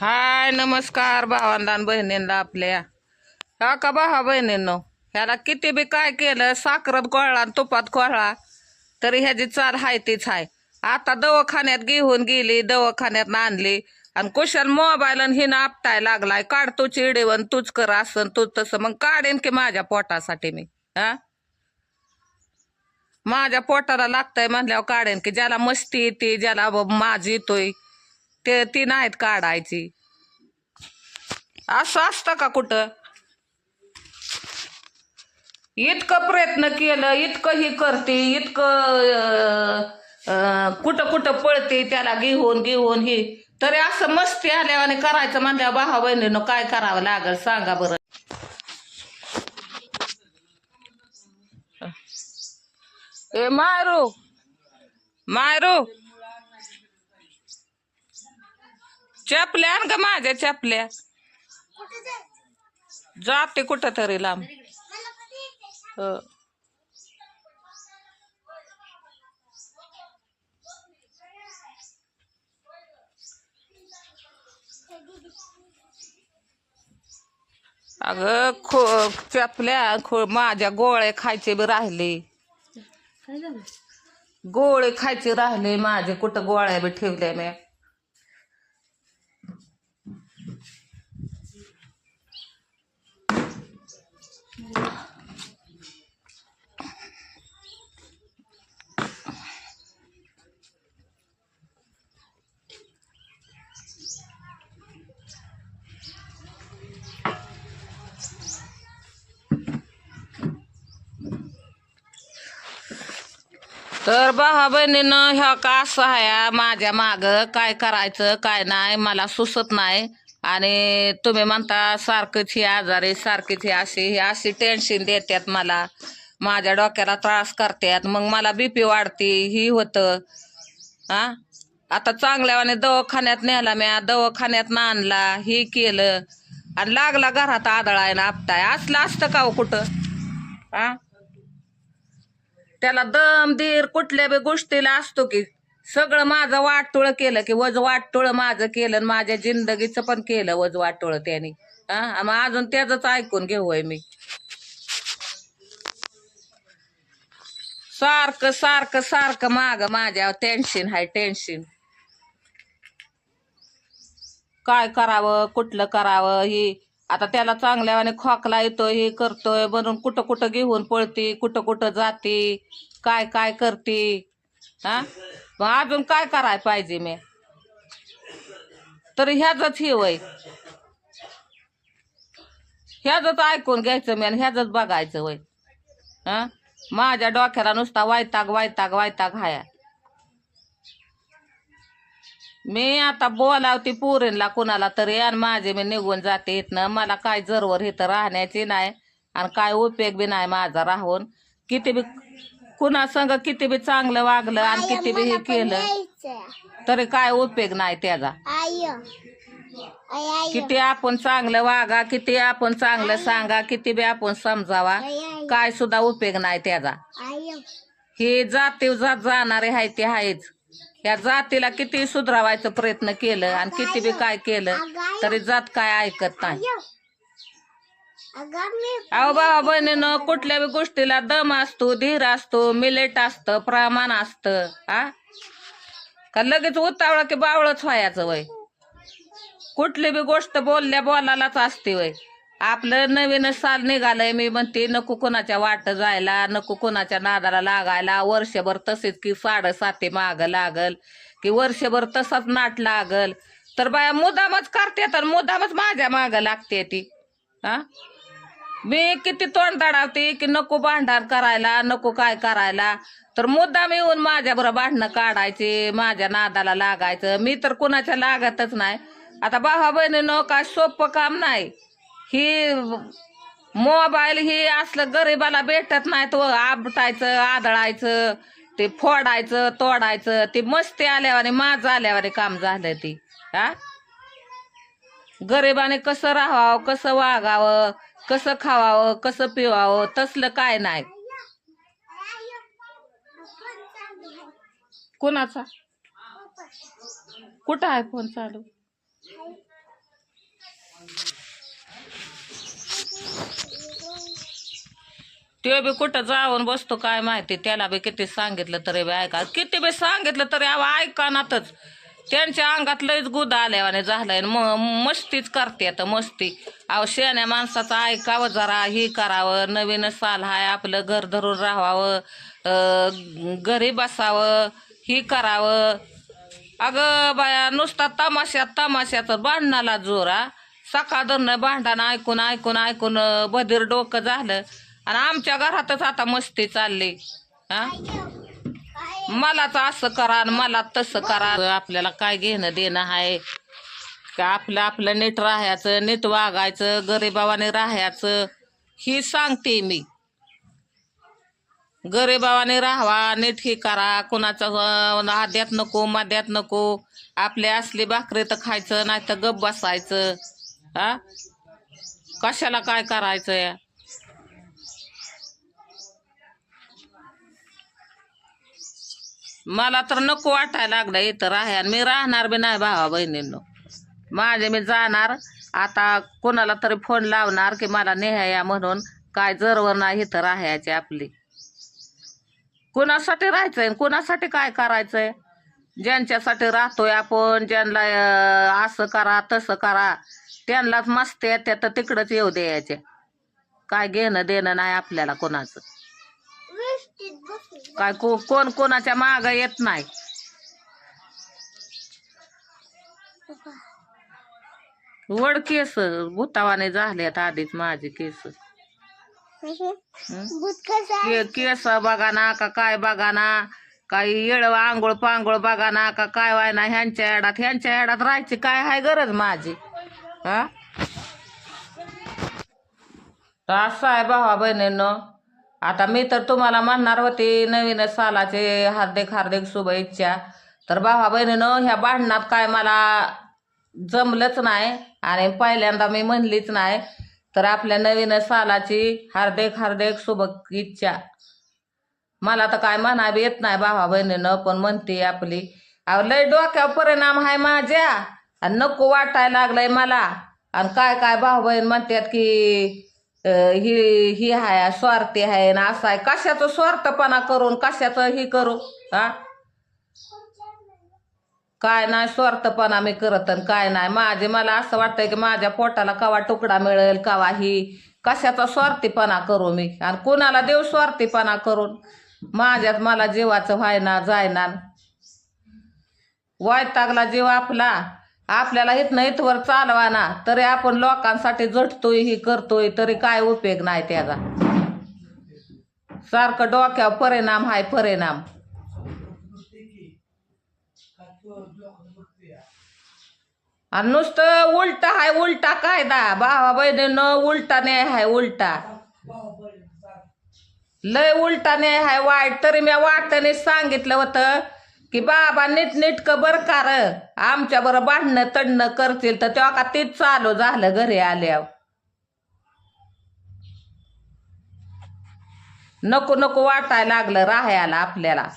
हाय नमस्कार भावांना बहिणींना आपल्या. हा का भावा बहिणींनो? ह्याला किती बी काय केलं साखरत कोळळा आणि तुपात कोळळा तरी ह्याची चाल हाय तीच हाय. आता दवाखान्यात घेऊन गेली दवाखान्यात आणली आणि कुशल मोबाईल आणि हिनं आपटाय लागलाय. काढ तू चिडीवन तूच कर असन तूच तसं. मग काढेन की माझ्या पोटासाठी मी हा? माझ्या पोटाला लागतंय म्हणल्यावर काढेन की ज्याला मस्ती येते ज्याला ब- येतोय ते तीन आहेत काढायची. असं असतं का कुठं? इतकं प्रयत्न केलं इतकं ही करते इतकं कुठं कुठं पळते त्याला घेऊन घेऊन ही. तरी असं मस्ती आल्यावाने करायचं म्हणल्यावर भावा बहिणीनं काय करावं लागल सांगा बरं. ए मारू मारू. चपल्या आण ग माझ्या चपल्या. जाते कुठं तरी लांब. हो. अगं खो चपल्या खो माझ्या गोळे खायचे बी राहिले. गोळे खायचे राहिले माझे कुठं गोळ्या बी ठेवल्या मी तर भावा बहिणीनं ह्या का असं माझ्या माग? काय करायचं काय नाही? मला सुचत नाही. आणि तुम्ही म्हणता सारखंच ही आजारी सारखीच ही अशी ही अशी टेन्शन देतात मला. माझ्या डोक्याला त्रास करतात मग मला बीपी वाढते ही होतं. हा? आता चांगल्यावाने दवाखान्यात नेला म्या दवाखान्यात आणला ही केलं. आणि लागला घरात आदळायला आपटाय. असलं असतं का हो कुठं? हा? त्याला दम दीर कुठल्या बी गोष्टीला असतो की सगळं माझं वाटतोळ केलं की वज वाटतोळ माझं केलं आणि माझ्या जिंदगीचं पण केलं वज वाटतोळ त्याने. हा? मग अजून त्याच ऐकून घेऊय मी. सारखं सारखं सारखं माग माझ्या टेन्शन हाय टेन्शन काय करावं कुठलं करावं ही आता त्याला चांगल्यावाने खोकला येतोय हे करतोय म्हणून कुठं कुठं घेऊन पळते कुठं कुठं जाते काय काय करते हा? मग अजून काय कराय पाहिजे मी? तर ह्याच हे वय. ह्याच ऐकून घ्यायचं मी आणि ह्याच बघायचं वय. हा? माझ्या डोक्याला नुसता वायताग वायताग वायताग हाया. मी आता बोलावते पोरींला कुणाला तरी आणि माझे मी निघून जाते इथनं. मला काय जरवर इथं राहण्याची नाही आणि काय उपयोग बी नाही माझा राहून. किती बी कुणा संग किती बी चांगलं वागलं आणि किती बी हे केलं तरी काय उपयोग नाही त्याचा. किती आपण चांगलं वागा किती आपण चांगलं सांगा किती बी आपण समजावा काय सुद्धा उपयोग नाही त्याचा. हे जाती जात जाणारे आहे ते आहेच या जातीला किती सुधरावायचा प्रयत्न केलं आणि किती बी काय केलं तरी जात काय ऐकत नाही. अहो बाबा बहिणीनं कुठल्या बी गोष्टीला दम असतो धीर असतो मिलेट असतं प्रमाण असतं हा का लगेच उतावळा की बावळच व्हायचं वय? कुठली बी गोष्ट बोलल्या बोलायलाच असते वय. आपलं नवीन साल निघालंय मी म्हणते नको कोणाच्या वाट जायला नको कोणाच्या नादाला लागायला. वर्षभर तसेच की साडेसाती माग लागल की वर्षभर तसाच नाट लागल. तर बाया मुदामच करते तर मुदामच माझ्या माग लागते ती. हा? मी किती तोंडतडावते की नको भांडार करायला नको काय करायला. तर मुद्दाम येऊन माझ्या बरोबर भांडणं काढायचे माझ्या नादाला लागायचं. मी तर कुणाच्या लागतच नाही. आता भावा बहिणीनं काय सोपं काम नाही. ही मोबाईल ही असलं गरीबाला भेटत नाही तो आपटायचं आदळायचं ते फोडायचं तोडायचं ते मस्ती आल्यावर माझ आल्यावर काम झालं ती हा? गरिबाने कसं राहावं कसं वागावं कसं खावावं कसं पिवावं तसलं काय नाही. कुणाचा? कुठं आहे फोन चालू? ते बी कुठं जाऊन बसतो काय माहिती? त्याला बी किती सांगितलं तरी बी ऐका. किती बी सांगितलं तरी अहो ऐकानातच त्यांच्या अंगात लयच गुद आल्यावाने झालंय. म मस्तीच करते आता मस्ती. अहो शेण्या माणसाचं ऐकावं जरा ही करावं नवीन साल हाय आपलं घर धरून राहावं अं, घरी बसावं ही करावं. अगं बाया नुसता तमाशात तमाशाचं बांधणाला जोरा. सकाळ धरणं भांडण ऐकून ऐकून ऐकून बधीर डोकं झालं. आणि आमच्या घरातच आता मस्ती चालली. हा? मलाच असं करा आणि मला तसं करा. आपल्याला काय घेणं देणं आहे? का आपलं आपलं नीट राहायचं नीट वागायचं गरीबावाने राहायचं? ही सांगते मी. गरीबावाने राहावा नीट ही करा. कुणाचं आद्यात नको माद्यात नको. आपली असली भाकरी तर खायचं नाही तर गप बसायचं. हा? कशाला काय करायचंय? मला तर नको वाटायला लागलं इथं राहायला. मी राहणार बी नाही भावा बहिणींनो. माझे मी जाणार. आता कोणाला तरी फोन लावणार की मला नेहाया म्हणून काय जरवर नाही इथं राहायची आपली. कुणासाठी राहायचंय कुणासाठी काय करायचंय? ज्यांच्यासाठी राहतोय आपण ज्यांना असं करा तसं करा. त्यांनाच मस्त येत्या तर तिकडंच येऊ द्यायच्या काय घेणं देणं नाही आपल्याला कोणाचं. काय को कोण कोणाच्या माग येत नाही. वड केस भूतावाने झालेत आधीच माझे केस. के- केस बघा ना का काय बघा ना. काही येळ आंघोळ पांघोळ बघा ना का काय वाय ना ह्यांच्या याडात ह्यांच्या याडात राहायची काय हाय गरज माझी. हा तर असं आहे भावा बहिणींनो आता मी तर तुम्हाला म्हणणार होती नवीन सालाचे हार्दिक हार्दिक शुभेच्छा. तर भावा बहिणीनो ह्या भांडणात काय मला जमलंच नाही आणि पहिल्यांदा मी म्हणलीच नाही. तर आपल्या नवीन सालाची हार्दिक हार्दिक शुभेच्छा. मला तर काय म्हणावी येत नाही भावा बहिणीनं पण म्हणते आपली. अहो लय डोक्यावर परिणाम आहे माझ्या. आणि नको वाटायला लागलंय मला. आणि काय काय भाऊ बहीण म्हणतात की ही ही आहे स्वार्थी आहे ना असं आहे कशाचं स्वार्थपणा करून कशाचं ही करू हा? काय नाही स्वार्थपणा मी करत आणि काय नाही. माझे मला असं वाटतंय की माझ्या पोटाला कवा तुकडा मिळेल कवा ही. कशाचा स्वार्थीपणा करू मी? आणि कुणाला देऊ स्वार्थीपणा करून? माझ्यात मला जीवाचं व्हायना जायना. वैतागला जीव आपला. आपल्याला इथनं इथवर चालवा ना. तरी आपण लोकांसाठी झटतोय ही करतोय तरी काय उपयोग नाही त्याचा. सारखं डोक्यावर परिणाम हाय परिणाम. आणि नुसतं उलटा हाय उलटा कायदा. भावा बहिणीनं उलटा न्याय हाय उलटा. लय उलटा न्याय हाय वाईट. तरी मी वाटणे सांगितलं होतं की बाबा नीट नीट कबर कार. आमच्या बरं भांडणं तडणं करतील तर तेव्हा का तीच चालू झालं घरी आल्यावर. नको नको वाटायला लागलं राहायला आपल्याला.